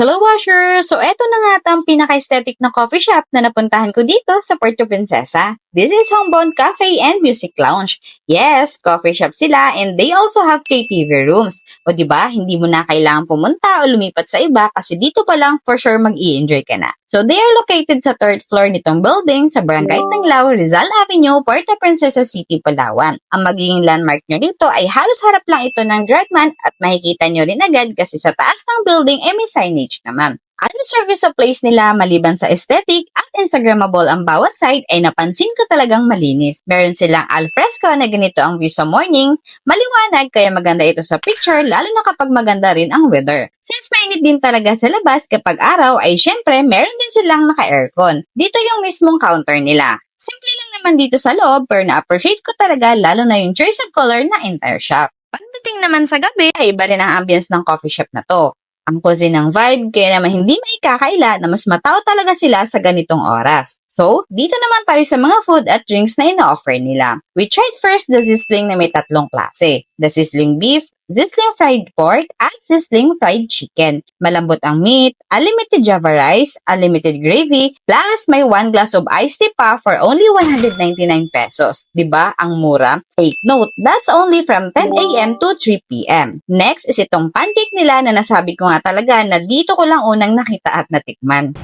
Hello, Washer! So, eto na nga ang pinaka-aesthetic na coffee shop na napuntahan ko dito sa Puerto Princesa. This is Homebound Cafe and Music Lounge. Yes, coffee shop sila and they also have KTV rooms. O di ba hindi mo na kailangan pumunta o lumipat sa iba kasi dito pa lang for sure mag enjoy ka na. So, they are located sa third floor nitong building sa Barangay Tanglao, Rizal Avenue, Puerto Princesa City, Palawan. Ang magiging landmark nyo dito ay halos harap lang ito ng Dragman at makikita nyo rin agad kasi sa taas ng building ay may signage naman. Service sa place nila maliban sa aesthetic at Instagrammable ang bawat side ay napansin ko talagang malinis. Meron silang alfresco na ganito ang view sa morning, maliwanag kaya maganda ito sa picture lalo na kapag maganda rin ang weather. Since mainit din talaga sa labas kapag araw ay syempre meron din silang naka-aircon. Dito yung mismong counter nila. Simple lang naman dito sa loob pero na-appreciate ko talaga lalo na yung choice of color na entire shop. Pagdating naman sa gabi ay iba rin ang ambience ng coffee shop na to. Ang cozy ng vibe, kaya naman hindi maikakaila na mas matao talaga sila sa ganitong oras. So, dito naman tayo sa mga food at drinks na ino-offer nila. We tried first the sizzling na may tatlong klase. The sizzling beef, sizzling fried pork, at sizzling fried chicken. Malambot ang meat, unlimited java rice, unlimited gravy, plus may one glass of iced tea pa for only 199 pesos. ba Ang mura. Take note, that's only from 10 a.m. to 3 p.m. Next is itong pancake nila na nasabi ko nga talaga na dito ko lang unang nakita at natikman.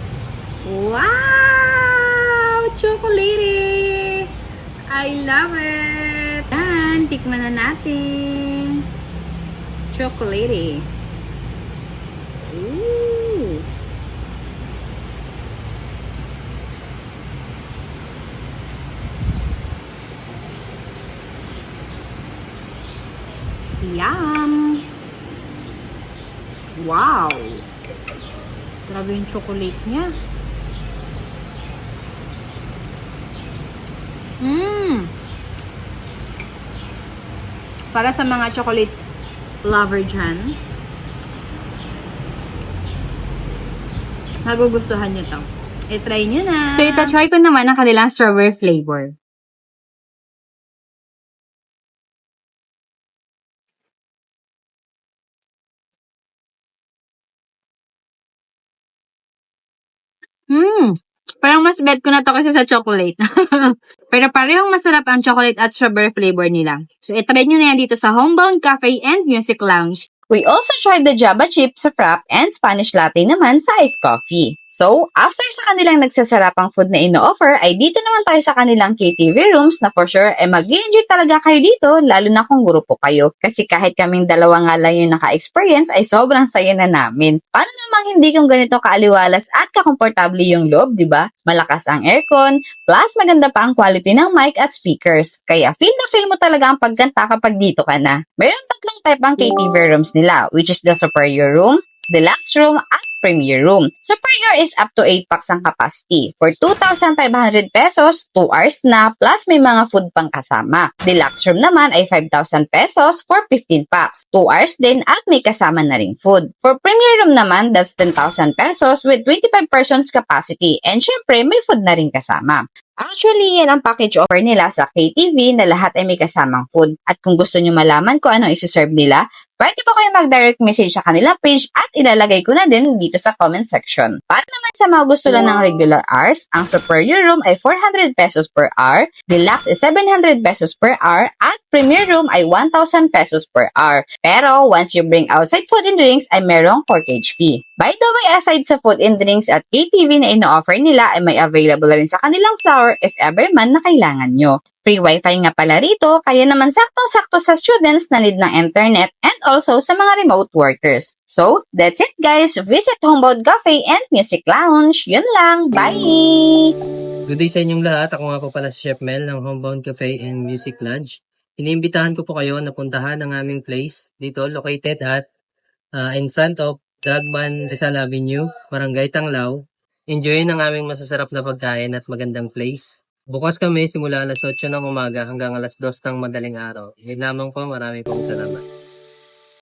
Wow! Chocolatey! I love it! Yan, tikman na natin. Chocolatey. Ooh! Yum! Wow! Grabe yung chocolate niya. Mmm! Para sa mga chocolate lover dyan, magugustuhan nyo to. I-try nyo na. So, ita-try ko naman ang kanilang strawberry flavor. Hmm. Parang mas bet ko na to kasi sa chocolate. Pero parehong masarap ang chocolate at strawberry flavor nila. So, itry nyo na yan dito sa Homebound Cafe and Music Lounge. We also tried the Java chip sa frap and Spanish latte naman sa iced coffee. So, after sa kanilang nagsasarapang food na ino-offer, ay dito naman tayo sa kanilang KTV rooms na for sure ay mag enjoy talaga kayo dito, lalo na kung grupo kayo. Kasi kahit kaming dalawa nga lang yung naka-experience, ay sobrang saya na namin. Paano namang hindi kung ganito kaaliwalas at kakomportable yung loob, di ba? Malakas ang aircon, plus maganda pa ang quality ng mic at speakers. Kaya feel na feel mo talaga ang pagkanta kapag dito ka na. Mayroon tatlong type ang KTV rooms nila, which is the superior room, deluxe room, premier room. Superior is up to 8 packs ang capacity. For 2,500 pesos, 2 hours na, plus may mga food pang kasama. Deluxe room naman ay 5,000 pesos for 15 packs. 2 hours din at may kasama na ring food. For premier room naman, that's 10,000 pesos with 25 persons capacity. And syempre, may food na rin kasama. Actually, yan ang package offer nila sa KTV na lahat ay may kasamang food. At kung gusto nyo malaman kung ano isi-serve nila, pwede po kayo mag-direct message sa kanila page at ilalagay ko na din dito sa comment section. Para naman sa mga gusto lang ng regular hours, ang superior room ay 400 pesos per hour, deluxe is 700 pesos per hour, at premier room ay 1,000 pesos per hour. Pero once you bring outside food and drinks ay merong corkage fee. By the way, aside sa food and drinks at KTV na ino-offer nila ay may available rin sa kanilang flower if ever man na kailangan nyo. Free wifi nga pala rito, kaya naman sakto-sakto sa students na need ng internet and also sa mga remote workers. So, that's it guys! Visit Homebound Cafe and Music Lounge. Yun lang! Bye! Good day sa inyong lahat. Ako nga po pala si Chef Mel ng Homebound Cafe and Music Lodge. Iniimbitahan ko po kayo na puntahan ang aming place dito located at uh, in front of Dragman Rizal Avenue, Barangay Tanglao. Enjoy ang aming masasarap na pagkain at magandang place. Bukas kami simula alas 8 ng umaga hanggang alas 2 ng madaling araw. Yun lamang po, marami pong salamat.